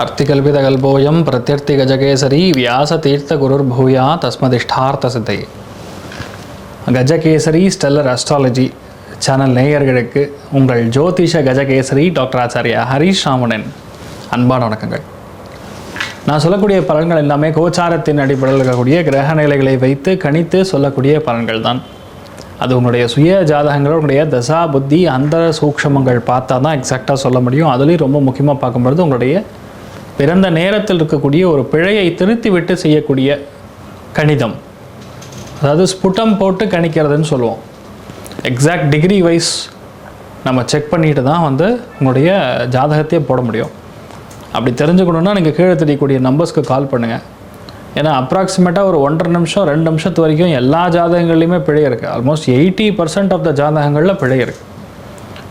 அர்த்திகல்பிதகல்போயம் பிரத்யர்த்தி கஜகேசரி வியாச தீர்த்த குருர் பூயா தஸ்மதிஷ்டார்த்த சித்தை கஜகேசரி ஸ்டெல்லர் அஸ்ட்ராலஜி சேனல் நேயர்களுக்கு உங்கள் ஜோதிஷ கஜகேசரி டாக்டர் ஆச்சாரியா ஹரீஷ் ராமணன் அன்பான வணக்கங்கள். நான் சொல்லக்கூடிய பலன்கள் எல்லாமே கோச்சாரத்தின் அடிப்படையில் இருக்கக்கூடிய கிரக நிலைகளை வைத்து கணித்து சொல்லக்கூடிய பலன்கள் தான். அது உங்களுடைய சுய ஜாதகங்கள் உங்களுடைய தசா புத்தி அந்த சூக்ஷமங்கள் பார்த்தா தான் எக்ஸாக்டாக சொல்ல முடியும். அதுலேயும் ரொம்ப முக்கியமாக பார்க்கும்பொழுது உங்களுடைய பிறந்த நேரத்தில் இருக்கக்கூடிய ஒரு பிழையை திருத்தி விட்டு செய்யக்கூடிய கணிதம். அதாவது ஸ்புட்டம் போட்டு கணிக்கிறதுன்னு சொல்லுவோம். எக்ஸாக்ட் டிகிரி வைஸ் நம்ம செக் பண்ணிட்டு தான் வந்து உங்களுடைய ஜாதகத்தையே போட முடியும். அப்படி தெரிஞ்சுக்கணுன்னா நீங்கள் கீழே தெரியக்கூடிய நம்பர்ஸ்க்கு கால் பண்ணுங்கள் ஏன்னா அப்ராக்சிமேட்டாக ஒரு ஒன்றரை நிமிஷம் ரெண்டு நிமிஷத்து வரைக்கும் எல்லா ஜாதகங்கள்லையுமே பிழை இருக்குது almost eighty percent of the ஜாதகங்களில் பிழை இருக்குது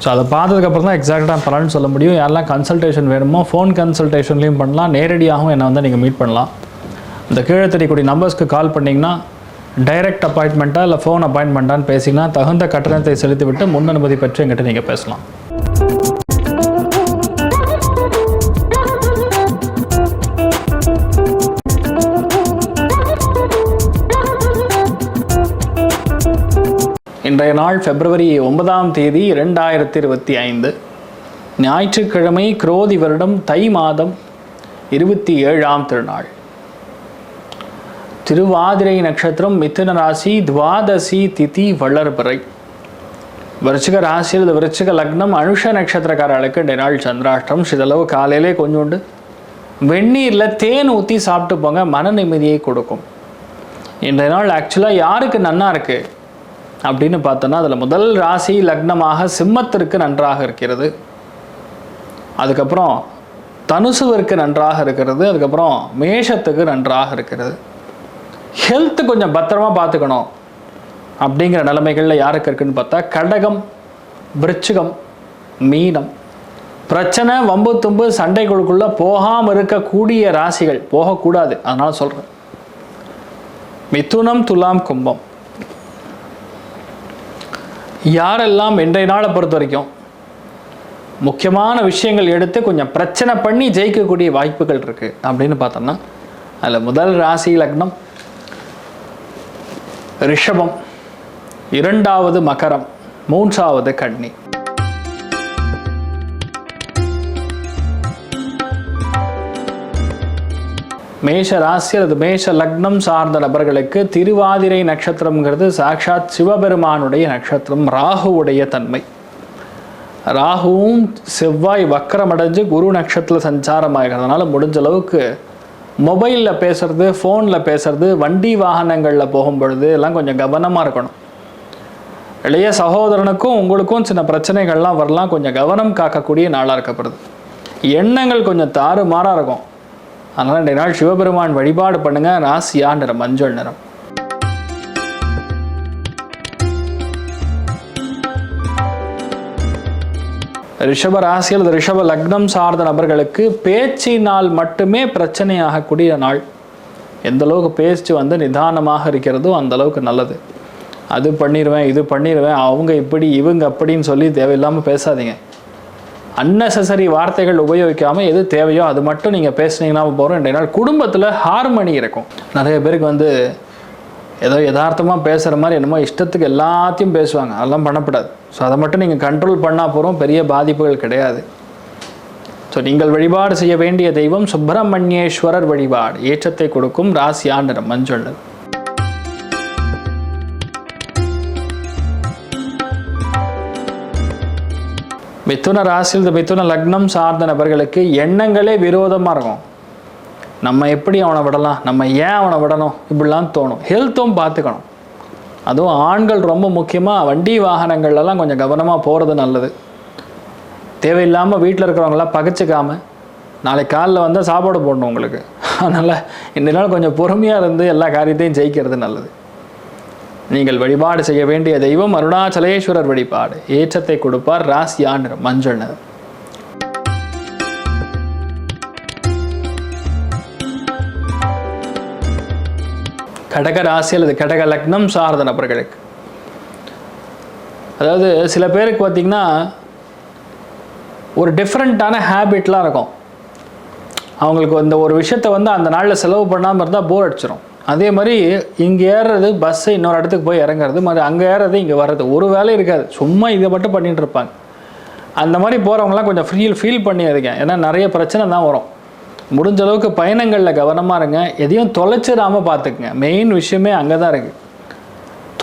ஸோ அதை பார்த்ததுக்கப்புறம் தான் எக்ஸாக்டாக பலன் சொல்ல முடியும். யாரெல்லாம் கன்சல்டேஷன் வேணுமோ ஃபோன் கன்சல்டேஷன்லையும் பண்ணலாம். நேரடியாகவும் என்னை வந்து நீங்கள் மீட் பண்ணலாம். இந்த கீழே தெரியக்கூடிய நம்பர்ஸ்க்கு கால் பண்ணிங்கன்னா டைரக்ட் அப்பாயின்மெண்ட்டாக இல்லை ஃபோன் அப்பாயின்மெண்ட்டான்னு பேசிங்கன்னா தகுந்த கட்டணத்தை செலுத்திவிட்டு முன் அனுமதி பெற்று எங்கிட்ட நீங்கள் பேசலாம். இன்றைய நாள் பிப்ரவரி ஒன்பதாம் தேதி இரண்டாயிரத்தி இருபத்தி ஐந்து. ஞாயிற்றுக்கிழமை குரோதி வருடம் தை மாதம் இருபத்தி ஏழாம் திருநாள். திருவாதிரை நட்சத்திரம் மிதுன ராசி துவாதசி திதி வளர்பிறை. விருச்சிக ராசியில் இந்த விருச்சிக லக்னம் அனுஷ நட்சத்திரக்காரர்களுக்கு இன்றைய நாள் சந்திராஷ்டம் சிதளவு காலையிலே கொஞ்சோண்டு வெந்நீரில் தேன் ஊற்றி சாப்பிட்டு போங்க மன நிம்மதியை கொடுக்கும். இன்றைய நாள் ஆக்சுவலாக யாருக்கு நன்னா இருக்குது அப்படின்னு பார்த்தோன்னா அதில் முதல் ராசி லக்னமாக சிம்மத்திற்கு நன்றாக இருக்கிறது. அதுக்கப்புறம் தனுசுவிற்கு நன்றாக இருக்கிறது. அதுக்கப்புறம் மேஷத்துக்கு நன்றாக இருக்கிறது. ஹெல்த் கொஞ்சம் பத்திரமா பார்த்துக்கணும் அப்படிங்கிற நிலைமைகளில் யாருக்கு இருக்குன்னு பார்த்தா கடகம் விருச்சிகம் மீனம். பிரச்சனை வம்பு தும்பு சண்டைகளுக்குள்ளே போகாமல் இருக்கக்கூடிய ராசிகள் போகக்கூடாது. அதனால் சொல்கிறேன் மிதுனம் துலாம் கும்பம். யாரெல்லாம் இன்றைய நாளை பொறுத்த வரைக்கும் முக்கியமான விஷயங்கள் எடுத்து கொஞ்சம் பிரச்சனை பண்ணி ஜெயிக்கக்கூடிய வாய்ப்புகள் இருக்குது அப்படின்னு பார்த்தோம்னா அதில் முதல் ராசி லக்னம் ரிஷபம் இரண்டாவது மகரம் மூன்றாவது கன்னி. மேஷ ராசி அல்லது மேஷ லக்னம் சார்ந்த நபர்களுக்கு திருவாதிரை நட்சத்திரம்ங்கிறது சாக்ஷாத் சிவபெருமானுடைய நட்சத்திரம் ராகுவுடைய தன்மை. ராகுவும் செவ்வாய் வக்கரமடைஞ்சு குரு நட்சத்திர சஞ்சாரம் ஆகிறதுனால முடிஞ்ச அளவுக்கு மொபைலில் பேசுறது ஃபோனில் பேசுறது வண்டி வாகனங்களில் போகும் பொழுது எல்லாம் கொஞ்சம் கவனமாக இருக்கணும். இளைய சகோதரனுக்கும் உங்களுக்கும் சின்ன பிரச்சனைகள்லாம் வரலாம். கொஞ்சம் கவனம் காக்கக்கூடிய நாளாக இருக்கப்படுது. எண்ணங்கள் கொஞ்சம் தாறுமாறாக இருக்கும். அதனால் இன்றைய நாள் சிவபெருமான் வழிபாடு பண்ணுங்க. ராசியா நிறம் மஞ்சள் நிறம். ரிஷப ராசி அல்லது ரிஷப லக்னம் சார்ந்த நபர்களுக்கு பேச்சினால் மட்டுமே பிரச்சனையாகக்கூடிய நாள். எந்த அளவுக்கு பேச்சு வந்து நிதானமாக இருக்கிறதோ அந்த அளவுக்கு நல்லது. அது பண்ணிடுவேன் இது பண்ணிடுவேன் அவங்க இப்படி இவங்க அப்படின்னு சொல்லி தேவையில்லாமல் பேசாதீங்க. அன்னெசசரி வார்த்தைகள் உபயோகிக்காமல் எது தேவையோ அது மட்டும் நீங்கள் பேசுனீங்கன்னா போகிறோம் ரெண்டு நாள் குடும்பத்தில் ஹார்மனி இருக்கும். நிறைய பேருக்கு வந்து ஏதோ யதார்த்தமாக பேசுகிற மாதிரி என்னமோ இஷ்டத்துக்கு எல்லாத்தையும் பேசுவாங்க. அதெல்லாம் பண்ணக்கூடாது ஸோ அதை மட்டும் நீங்கள் கண்ட்ரோல் பண்ணால் போகிறோம் பெரிய பாதிப்புகள் கிடையாது. ஸோ நீங்கள் வழிபாடு செய்ய வேண்டிய தெய்வம் சுப்பிரமணியேஸ்வரர் வழிபாடு. ஏற்றத்தை கொடுக்கும் ராசி ஆண்டரம் மஞ்சள். மிதுன ராசியில் இந்த மிதுன லக்னம் சார்ந்த நபர்களுக்கு எண்ணங்களே விரோதமாக இருக்கும். நம்ம எப்படி அவனை விடலாம்? நம்ம ஏன் அவனை விடணும்? இப்படிலாம் தோணும். ஹெல்த்தும் பார்த்துக்கணும். அதுவும் ஆண்கள் ரொம்ப முக்கியமாக வண்டி வாகனங்கள்லாம் கொஞ்சம் கவனமாக போகிறது நல்லது. தேவையில்லாமல் வீட்டில் இருக்கிறவங்களாம் பகச்சிக்காமல் நாளைக்கு காலைல வந்தால் சாப்பாடு போடணும் உங்களுக்கு. அதனால் இந்த நாள் கொஞ்சம் பொறுமையாக இருந்து எல்லா காரியத்தையும் ஜெயிக்கிறது நல்லது. நீங்கள் வழிபாடு செய்ய வேண்டிய தெய்வம் அருணாச்சலேஸ்வரர் வழிபாடு. ஏற்றத்தை கொடுப்பார் ராசியா மஞ்சள். கடக ராசி அல்லது கடக லக்னம் சார்ந்த நபர்களுக்கு. அதாவது சில பேருக்கு பார்த்தீங்கன்னா ஒரு டிஃப்ரெண்ட்டான ஹேபிட்லாம் இருக்கும். அவங்களுக்கு அந்த ஒரு விஷயத்தை வந்து அந்த நாளில் செலவு பண்ணாமல் இருந்தால் போர் அடிச்சிடும் அதே மாதிரி இங்கே ஏறுறது பஸ்ஸு இன்னொரு இடத்துக்கு போய் இறங்குறது மாதிரி அங்கே ஏறுறது இங்கே வர்றது. ஒரு வேலை இருக்காது. சும்மா இதை மட்டும் பண்ணிட்டு இருப்பாங்க. அந்த மாதிரி போகிறவங்களாம் கொஞ்சம் ஃபீல் ஃபீல் பண்ணி இருக்கேன் ஏன்னா நிறைய பிரச்சனை தான் வரும். முடிஞ்ச அளவுக்கு பயணங்களில் கவனமாக இருங்க. எதையும் தொலைச்சிடாமல் பார்த்துக்குங்க மெயின் விஷயமே அங்கே தான் இருக்குது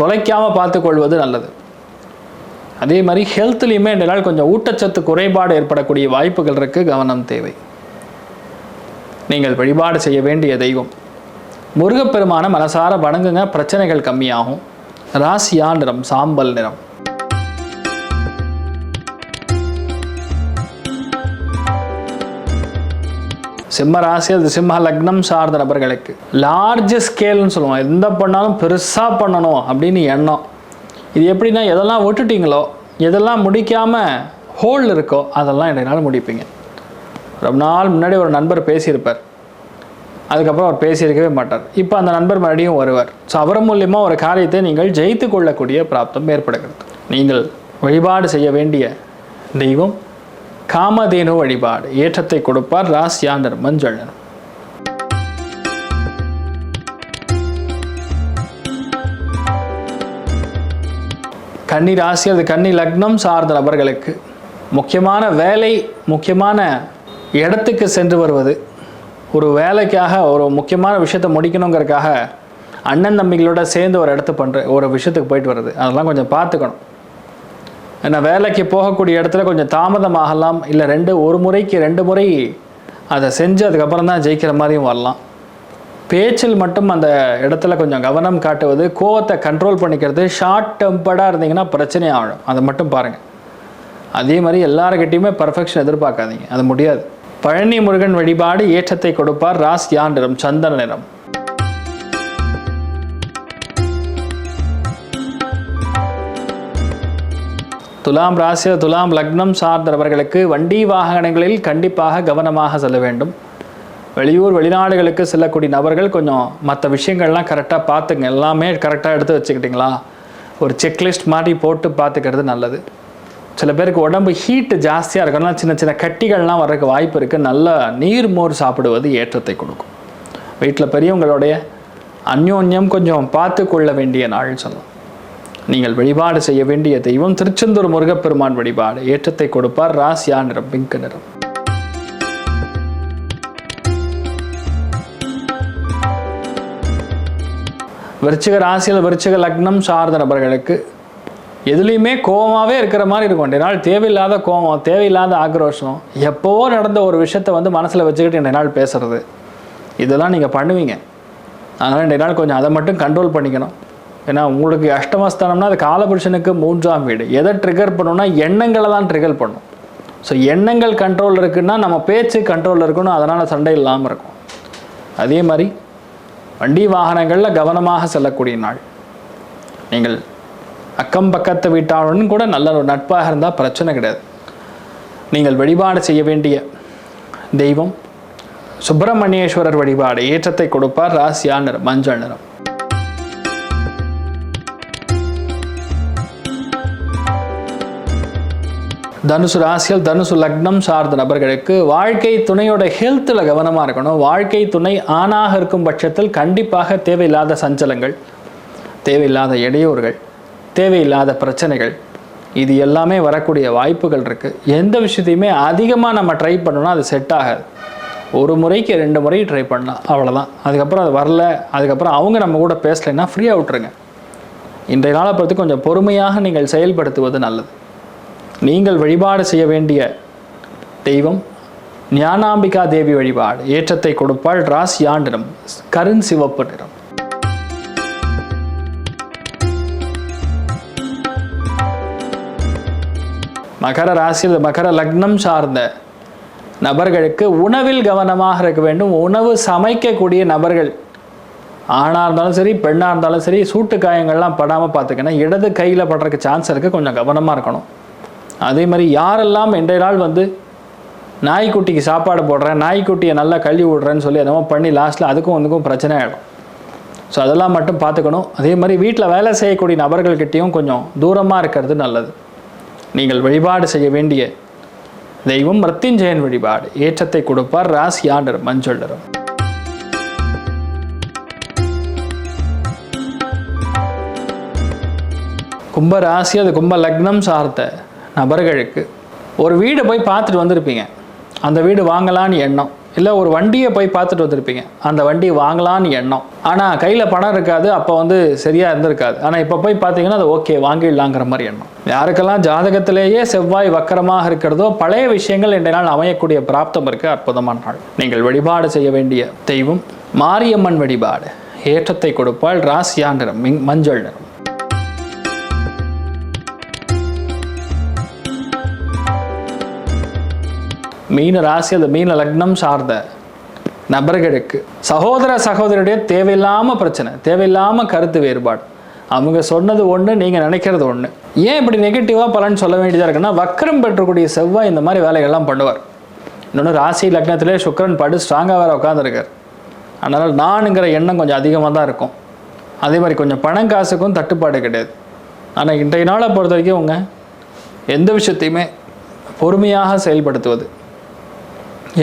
தொலைக்காமல் பார்த்துக்கொள்வது நல்லது. அதே மாதிரி ஹெல்த்லேயுமே இந்த நாள் கொஞ்சம் ஊட்டச்சத்து குறைபாடு ஏற்படக்கூடிய வாய்ப்புகள் இருக்குது கவனம் தேவை. நீங்கள் வழிபாடு செய்ய வேண்டிய தெய்வம். முருகப்பெருமான மனசார வணங்குங்க. பிரச்சனைகள் கம்மியாகும். ராசியா நிறம் சாம்பல் நிறம். சிம்ம ராசி அது சிம்ம லக்னம் சார்ந்த நபர்களுக்கு. லார்ஜ் ஸ்கேல்னு சொல்லுவோம். எந்த பண்ணாலும் பெருசாக பண்ணணும் அப்படின்னு எண்ணம். இது எப்படின்னா எதெல்லாம் விட்டுட்டீங்களோ எதெல்லாம் முடிக்காமல் ஹோல் இருக்கோ அதெல்லாம் என்னால் முடிப்பீங்க. ரொம்ப நாள் முன்னாடி ஒரு நண்பர் பேசியிருப்பார். அதுக்கப்புறம் அவர் பேசியிருக்கவே மாட்டார். இப்போ அந்த நண்பர் மறுபடியும் வருவார். ஸோ அவர் மூலியமாக ஒரு காரியத்தை நீங்கள் ஜெயித்து கொள்ளக்கூடிய பிராப்தம் ஏற்படுகிறது. நீங்கள் வழிபாடு செய்ய வேண்டிய தெய்வம் காமதேனு வழிபாடு. ஏற்றத்தை கொடுப்பார் ராசியாண்டர் மஞ்சள். கன்னி ராசி அது கன்னி லக்னம் சார்ந்த நபர்களுக்கு முக்கியமான வேலை முக்கியமான இடத்துக்கு சென்று வருவது ஒரு வேலைக்காக ஒரு முக்கியமான விஷயத்த முடிக்கணுங்கிறதுக்காக அண்ணன் தம்பிகளோட சேர்ந்து ஒரு இடத்து பண்ணுற ஒரு விஷயத்துக்கு போயிட்டு வருது அதெல்லாம் கொஞ்சம் பார்த்துக்கணும். ஏன்னா வேலைக்கு போகக்கூடிய இடத்துல கொஞ்சம் தாமதமாகலாம் இல்லை ரெண்டு ஒரு முறைக்கு ரெண்டு முறை அதை செஞ்சு அதுக்கப்புறம் தான் ஜெயிக்கிற மாதிரியும் வரலாம். பேச்சில் மட்டும் அந்த இடத்துல கொஞ்சம் கவனம் காட்டுவது கோவத்தை கண்ட்ரோல் பண்ணிக்கிறது ஷார்ட் டெம்பர்டாக இருந்தீங்கன்னா பிரச்சனை ஆகும் அதை மட்டும் பாருங்கள் அதே மாதிரி எல்லாருக்கிட்டேயுமே பர்ஃபெக்ஷன் எதிர்பார்க்காதீங்க. அது முடியாது. பழனி முருகன் வழிபாடு ஏற்றத்தை கொடுப்பார் ராஸ் யான் நிறம் சந்தன நிறம். துலாம் ராசி துலாம் லக்னம் சார்ந்தவர்களுக்கு வண்டி வாகனங்களில் கண்டிப்பாக கவனமாக செல்ல வேண்டும். வெளியூர் வெளிநாடுகளுக்கு செல்லக்கூடிய நபர்கள் கொஞ்சம் மற்ற விஷயங்கள்லாம் கரெக்டாக பார்த்துங்க. எல்லாமே கரெக்டாக எடுத்து வச்சுக்கிட்டிங்களா? ஒரு செக்லிஸ்ட் மாதிரி போட்டு பார்த்துக்கிறது நல்லது. சில பேருக்கு உடம்பு ஹீட்டு ஜாஸ்தியாக இருக்கணும் சின்ன சின்ன கட்டிகள்லாம் வர்றதுக்கு வாய்ப்பு இருக்குது நல்ல நீர் மோர் சாப்பிடுவது ஏற்றத்தை கொடுக்கும். வீட்டில் பெரியவங்களுடைய அந்யோன்யம் கொஞ்சம் பார்த்து கொள்ள வேண்டிய நாள் சொல்லலாம் நீங்கள் வழிபாடு செய்ய வேண்டிய தெய்வம் திருச்செந்தூர் முருகப்பெருமான் வழிபாடு. ஏற்றத்தை கொடுப்பார். ராசியா நிறம் பிங்க் நிறம். விருச்சிக ராசியில் விருச்சிக லக்னம் சார்ந்த நபர்களுக்கு எதுலேயுமே கோவமாகவே இருக்கிற மாதிரி இருக்கும். ரெண்டு நாள் தேவையில்லாத கோவம் தேவையில்லாத ஆக்ரோஷம் எப்போவோ நடந்த ஒரு விஷயத்த வந்து மனசில் வச்சுக்கிட்டு ரெண்டு நாள் பேசுறது. இதெல்லாம் நீங்கள் பண்ணுவீங்க. அதனால் ரெண்டு நாள் கொஞ்சம் அதை மட்டும் கண்ட்ரோல் பண்ணிக்கணும். ஏன்னா உங்களுக்கு அஷ்டமஸ்தானம்னா அது காலபுருஷனுக்கு மூன்றாம் வீடு. எதை ட்ரிகர் பண்ணணும்னா எண்ணங்களை தான் ட்ரிகர் பண்ணும். ஸோ எண்ணங்கள் கண்ட்ரோல் இருக்குன்னா நம்ம பேச்சு கண்ட்ரோல் இருக்கணும். அதனால் சண்டை இல்லாமல் இருக்கும். அதே மாதிரி வண்டி வாகனங்களில் கவனமாக செல்லக்கூடிய நாள். நீங்கள் அக்கம் பக்கத்து வீட்டாளுடன் கூட நல்ல ஒரு நட்பாக இருந்தால் பிரச்சனை கிடையாது. நீங்கள் வழிபாடு செய்ய வேண்டிய தெய்வம் சுப்பிரமணியேஸ்வரர் வழிபாடு ஏற்றத்தை கொடுப்பார் ராசியா நிறம் மஞ்சள் நிறம். தனுசு ராசியில் தனுசு லக்னம் சார்ந்த நபர்களுக்கு வாழ்க்கை துணையோட ஹெல்த்தில் கவனமாக இருக்கணும். வாழ்க்கை துணை ஆணாக இருக்கும் பட்சத்தில் கண்டிப்பாக தேவையில்லாத சஞ்சலங்கள் தேவையில்லாத இடையூறுகள் தேவையில்லாத பிரச்சனைகள். இது எல்லாமே வரக்கூடிய வாய்ப்புகள் இருக்குது எந்த விஷயத்தையுமே அதிகமாக நம்ம ட்ரை பண்ணோன்னா அது செட் ஆகாது. ஒரு முறைக்கு ரெண்டு முறை ட்ரை பண்ணலாம். அவ்வளோதான் அதுக்கப்புறம் அது வரல. அதுக்கப்புறம் அவங்க நம்ம கூட பேசலைன்னா ஃப்ரீயாக விட்டுருங்க. இன்றைய நாளை பொறுத்து கொஞ்சம் பொறுமையாக நீங்கள் செயல்படுத்துவது நல்லது. நீங்கள் வழிபாடு செய்ய வேண்டிய தெய்வம் ஞானாம்பிகா தேவி வழிபாடு ஏற்றத்தை கொடுப்பாள் ராசியா நிறம் கருண் சிவப்பு நிறம். மகர ராசியில் மகர லக்னம் சார்ந்த நபர்களுக்கு உணவில் கவனமாக இருக்க வேண்டும். உணவு சமைக்கக்கூடிய நபர்கள் ஆணாக இருந்தாலும் சரி பெண்ணாக இருந்தாலும் சரி சூட்டு காயங்கள்லாம் படாமல் பார்த்துக்கணும். இடது கையில் படுறதுக்கு சான்ஸ் இருக்குது கொஞ்சம் கவனமாக இருக்கணும். அதே மாதிரி யாரெல்லாம் இன்றைய நாள் வந்து நாய்க்குட்டிக்கு சாப்பாடு போடுறேன் நாய்க்குட்டியை நல்லா கழுவி விடுறேன்னு சொல்லி என்னமோ பண்ணி லாஸ்ட்டில் அதுக்கும் வந்துக்கும் பிரச்சனை ஆகிடும் ஸோ அதெல்லாம் மட்டும் பார்த்துக்கணும். அதே மாதிரி வீட்டில் வேலை செய்யக்கூடிய நபர்கள்கிட்டையும் கொஞ்சம் தூரமாக இருக்கிறது நல்லது. நீங்கள் வழிபாடு செய்ய வேண்டிய தெய்வம் மருத்யுஞ்சயன் வழிபாடு. ஏற்றத்தை கொடுப்பார் ராசி ஆண்டர் மஞ்சள்டரும் கும்ப ராசி அது கும்ப லக்னம் சார்ந்த நபர்களுக்கு ஒரு வீடு போய் பார்த்துட்டு வந்திருப்பீங்க. அந்த வீடு வாங்கலான்னு எண்ணம். இல்லை ஒரு வண்டியை போய் பார்த்துட்டு வந்திருப்பீங்க. அந்த வண்டி வாங்கலான்னு எண்ணம். ஆனால் கையில் பணம் இருக்காது அப்போ வந்து சரியாக இருந்திருக்காது. ஆனால் இப்போ போய் பார்த்தீங்கன்னா அது ஓகே வாங்கிடலாங்கிற மாதிரி எண்ணம். யாருக்கெல்லாம் ஜாதகத்திலேயே செவ்வாய் வக்கரமாக இருக்கிறதோ பழைய விஷயங்கள் இன்றைய நாள் அமையக்கூடிய பிராப்தம் இருக்க அற்புதமான நாள். நீங்கள் வழிபாடு செய்ய வேண்டிய தெய்வம் மாரியம்மன் வழிபாடு. ஏற்றத்தை கொடுப்பாள் ராசியா நிறம் மிங்- மஞ்சள் நிறம். மீன ராசி அது மீன லக்னம் சார்ந்த நபர்களுக்கு சகோதர சகோதரியுடைய தேவையில்லாம பிரச்சனை தேவையில்லாம கருத்து வேறுபாடு. அவங்க சொன்னது ஒன்று நீங்கள் நினைக்கிறது ஒன்று ஏன் இப்படி நெகட்டிவாக பலன் சொல்ல வேண்டியதாக இருக்குன்னா வக்கரம் பெற்றக்கூடிய செவ்வாய் இந்த மாதிரி வேலைகள்லாம் பண்ணுவார். இன்னொன்று ராசி லக்னத்திலே சுக்கரன் படு ஸ்ட்ராங்காக வேறு உட்காந்துருக்கார் அதனால் நானுங்கிற எண்ணம் கொஞ்சம் அதிகமாக தான் இருக்கும். அதே மாதிரி கொஞ்சம் பணம் காசுக்கும் தட்டுப்பாடு கிடையாது. ஆனால் இன்றைய நாளை பொறுத்த வரைக்கும் உங்க எந்த விஷயத்தையுமே பொறுமையாக செயல்படுத்துவது.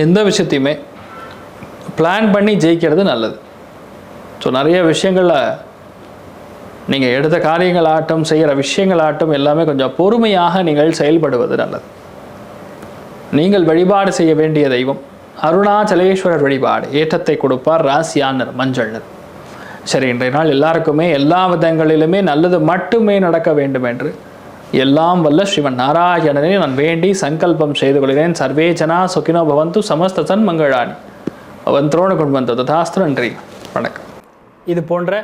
எந்த விஷயத்தையுமே பிளான் பண்ணி ஜெயிக்கிறது நல்லது. ஸோ நிறைய விஷயங்களில் நீங்கள் எடுத்த காரியங்கள் ஆட்டம் செய்கிற விஷயங்கள் ஆட்டம் எல்லாமே கொஞ்சம் பொறுமையாக நீங்கள் செயல்படுவது நல்லது. நீங்கள் வழிபாடு செய்ய வேண்டிய தெய்வம் அருணாச்சலேஸ்வரர் வழிபாடு ஏற்றத்தை கொடுப்பார் ராசியானர் மஞ்சள்னர். சரி இன்றைய நாள் எல்லாருக்குமே எல்லா விதங்களிலுமே நல்லது மட்டுமே நடக்க வேண்டும் என்று எல்லாம் வல்ல ஸ்ரீமன் நாராயணனை நான் வேண்டி சங்கல்பம் செய்து கொள்கிறேன். சர்வேஜனா சுகினோ பவந்து சமஸ்த சன் அவன் துரோண கொண்டு வந்த தாஸ்து நன்றி. வணக்கம். இது போன்ற